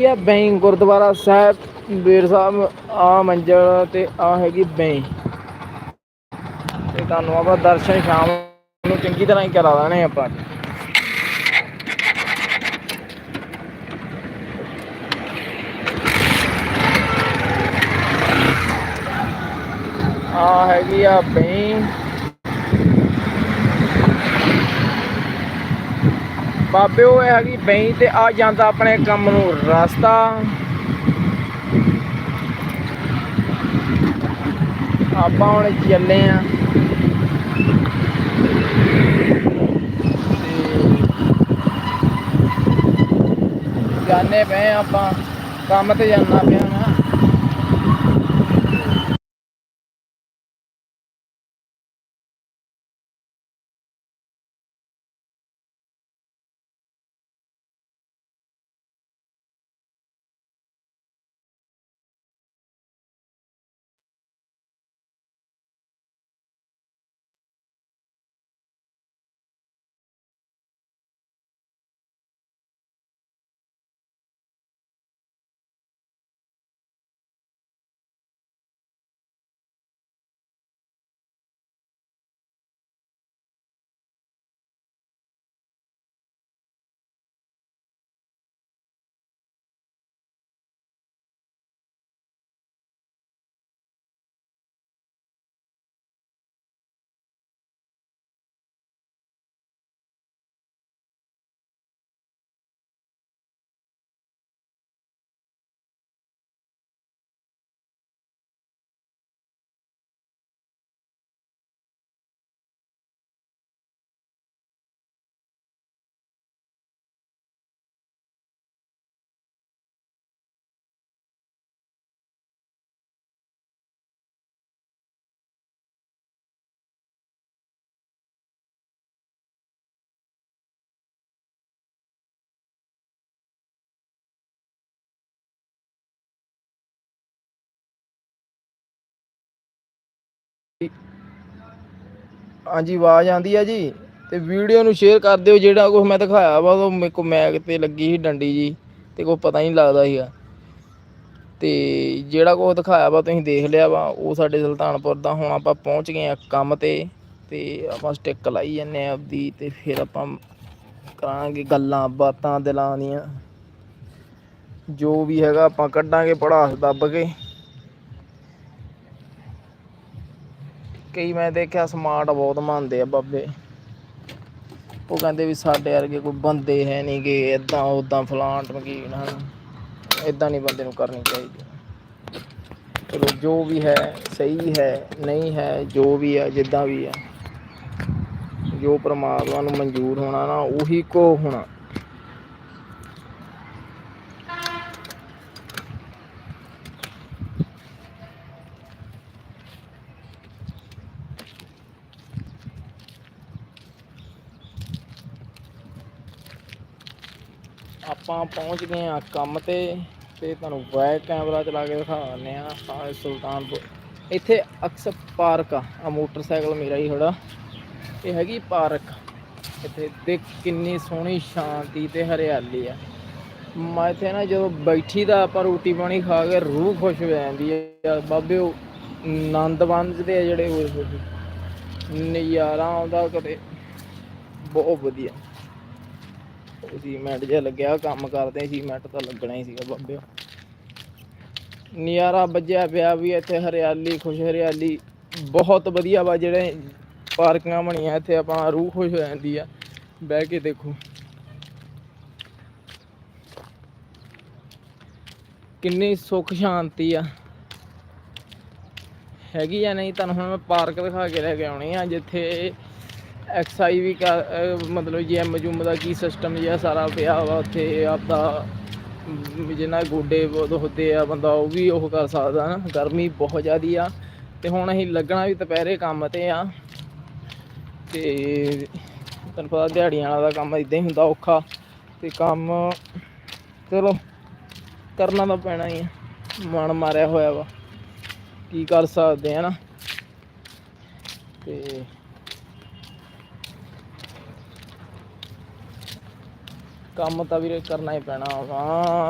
ਇਹ ਬੈਂ ਗੁਰਦੁਆਰਾ ਸਾਹਿਬ, ਬੇਰ ਸਾਹਿਬ ਆ ਮੰਜ਼ਲ ਤੇ ਆ ਹੈਗੀ ਬੈਂ ਤੇ ਤੁਹਾਨੂੰ ਆਪਾਂ ਦਰਸ਼ਨ ਸ਼ਾਮ ਨੂੰ ਚੰਗੀ ਤਰ੍ਹਾਂ ਹੀ ਕਰਾ ਦੇਣੇ ਆਪਾਂ। ਆ ਹੈਗੀ ਆ ਬੈਂ ਬਾਬੇ, ਉਹ ਹੈਗੀ ਬੈਂ ਤੇ ਆ ਜਾਂਦਾ ਆਪਣੇ ਕੰਮ ਨੂੰ ਰਸਤਾ। ਆਪਾਂ ਹੁਣ ਚੱਲੇ ਆ। ਜਾਣੇ ਪਏ ਆਪਾਂ, ਕੰਮ ਤੇ ਜਾਣਾ ਪਿਆ। ਹਾਂਜੀ, ਆਵਾਜ਼ ਆਂਦੀ ਆ ਜੀ? ਤੇ ਵੀਡੀਓ ਨੂੰ ਸ਼ੇਅਰ ਕਰ ਦਿਓ, ਜਿਹੜਾ ਕੁਝ ਮੈਂ ਦਿਖਾਇਆ ਵਾ, ਉਹ ਮੇਰੇ ਕੋ ਮੈਗ ਤੇ ਲੱਗੀ ਸੀ ਡੰਡੀ ਜੀ, ਤੇ ਕੋਈ ਪਤਾ ਹੀ ਨਹੀਂ ਲੱਗਦਾ ਸੀਗਾ। ਤੇ ਜਿਹੜਾ ਕੁਝ ਦਿਖਾਇਆ ਵਾ, ਤੁਸੀਂ ਦੇਖ ਲਿਆ ਵਾ, ਉਹ ਸਾਡੇ ਸੁਲਤਾਨਪੁਰ ਦਾ। ਹੁਣ ਆਪਾਂ ਪਹੁੰਚ ਗਏ ਆ ਕੰਮ ਤੇ ਤੇ ਆਪਾਂ ਸਟਿੱਕ ਲਾਈ ਜੰਨੇ ਆ ਆਪਦੀ, ਤੇ ਫਿਰ ਆਪਾਂ ਕਰਾਂਗੇ ਗੱਲਾਂ, ਬਾਤਾਂ ਦਿਲਾਂ ਦੀਆਂ। ਜੋ ਵੀ ਹੈਗਾ ਆਪਾਂ ਕੱਢਾਂਗੇ, ਪੜਾਸ ਦੱਬ ਕੇ। ਕਈ ਮੈਂ ਦੇਖਿਆ ਸਮਾਰਟ ਬਹੁਤ ਮੰਨਦੇ ਆ ਬਾਬੇ। ਉਹ ਕਹਿੰਦੇ ਵੀ ਸਾਡੇ ਵਰਗੇ ਕੋਈ ਬੰਦੇ ਹੈ ਨਹੀਂ ਗੇ ਇਦਾਂ ਉਦਾਂ ਫਲਾਣ ਟਮਕੀਨ ਹਨ। ਇਦਾਂ ਨਹੀਂ ਬੰਦੇ ਨੂੰ ਕਰਨੀ ਚਾਹੀਦੀ। ਚਲੋ, ਜੋ ਵੀ ਹੈ, ਸਹੀ ਹੈ, ਨਹੀਂ ਹੈ, ਜੋ ਵੀ ਹੈ, ਜਿੱਦਾਂ ਵੀ ਹੈ। ਜੋ ਪ੍ਰਮਾਤਮਾ ਨੂੰ ਮਨਜ਼ੂਰ ਹੋਣਾ ਨਾ, ਉਹੀ ਕੋ ਹੋਣਾ। ਆਪਾਂ ਪਹੁੰਚ ਗਏ ਆ ਕੰਮ ਤੇ ਤੇ ਤੁਹਾਨੂੰ ਬੈਕ ਕੈਮਰਾ ਚਲਾ ਕੇ ਦਿਖਾ ਦਿੰਦੇ ਆ ਹਾਂ ਸੁਲਤਾਨਪੁਰ। ਇੱਥੇ ਅਕਸਰ ਪਾਰਕ ਆ ਆ ਮੋਟਰਸਾਈਕਲ ਮੇਰਾ ਹੀ ਖੜਾ। ਇਹ ਹੈਗੀ ਪਾਰਕ। ਇੱਥੇ ਦੇਖ ਕਿੰਨੀ ਸੋਹਣੀ ਸ਼ਾਂਤੀ ਤੇ ਹਰਿਆਲੀ ਆ। ਮੈਂ ਇੱਥੇ ਨਾ ਜਦੋਂ ਬੈਠੀ ਦਾ ਆਪਾਂ ਰੋਟੀ ਪਾਣੀ ਖਾ ਕੇ ਰੂਹ ਖੁਸ਼ ਹੋ ਜਾਂਦੀ ਹੈ ਬਾਬੇ, ਉਹ ਆਨੰਦ ਬੰਦਦੇ ਆ ਜਿਹੜੇ ਹੋਏ ਨਜ਼ਾਰਾ ਆਉਂਦਾ ਕਦੇ ਬਹੁਤ ਵਧੀਆ। ਸੀਮੈਂਟ ਜਿਹਾ ਲੱਗਿਆ, ਕੰਮ ਕਰਦੇ ਸੀਮੈਂਟ ਤਾਂ ਲੱਗਣਾ ਹੀ ਸੀਗਾ ਬਾਬੇ। ਨਿਆਰਾ ਵੱਜਿਆ ਪਿਆ ਵੀ ਇੱਥੇ ਹਰਿਆਲੀ, ਖੁਸ਼ ਹਰਿਆਲੀ, ਬਹੁਤ ਵਧੀਆ ਵਾ ਜਿਹੜੇ ਪਾਰਕਾਂ ਬਣੀਆਂ, ਇੱਥੇ ਆਪਾਂ ਰੂਹ ਖੁਸ਼ ਹੋ ਜਾਂਦੀ ਆ। ਬਹਿ ਕੇ ਦੇਖੋ। ਕਿੰਨੀ ਸੁੱਖ ਸ਼ਾਂਤੀ ਆ। ਹੈਗੀ ਆ ਨਹੀਂ, ਤੁਹਾਨੂੰ ਹੁਣ ਮੈਂ ਪਾਰਕ ਦਿਖਾ ਕੇ ਲੈ ਕੇ ਆਉਣੀ ਆ, ਜਿੱਥੇ ਐਕਸਾਈ ਵੀ ਕਰ ਮਤਲਬ ਜਿਮ ਜੁਮ ਦਾ ਕੀ ਸਿਸਟਮ ਜਿਹਾ ਸਾਰਾ ਪਿਆ ਵਾ ਉੱਥੇ ਆਪਦਾ ਮ, ਜਿੰਨਾ ਗੋਡੇ ਬਹੁਤ ਹੁੰਦੇ ਆ ਬੰਦਾ ਉਹ ਵੀ ਉਹ ਕਰ ਸਕਦਾ ਨਾ। ਗਰਮੀ ਬਹੁਤ ਜ਼ਿਆਦੀ ਆ। ਤੇ ਹੁਣ ਅਸੀਂ ਲੱਗਣਾ ਵੀ ਦੁਪਹਿਰੇ ਕੰਮ ਤੇ ਆ। ਤੇ ਤੁਹਾਨੂੰ ਪਤਾ ਦਿਹਾੜੀਆਂ ਵਾਲਾ ਦਾ ਕੰਮ ਇਦਾਂ ਹੀ ਹੁੰਦਾ ਔਖਾ। ਤੇ ਕੰਮ ਚਲੋ ਕਰਨਾ ਤਾਂ ਪੈਣਾ ਹੀ ਆ। ਮਨ ਮਾਰਿਆ ਹੋਇਆ ਵਾ। ਕੀ ਕਰ ਸਕਦੇ ਆ ਨਾ। ਤੇ ਕੰਮ ਤਾਂ ਵੀਰੇ ਕਰਨਾ ਹੀ ਪੈਣਾ ਵਾ।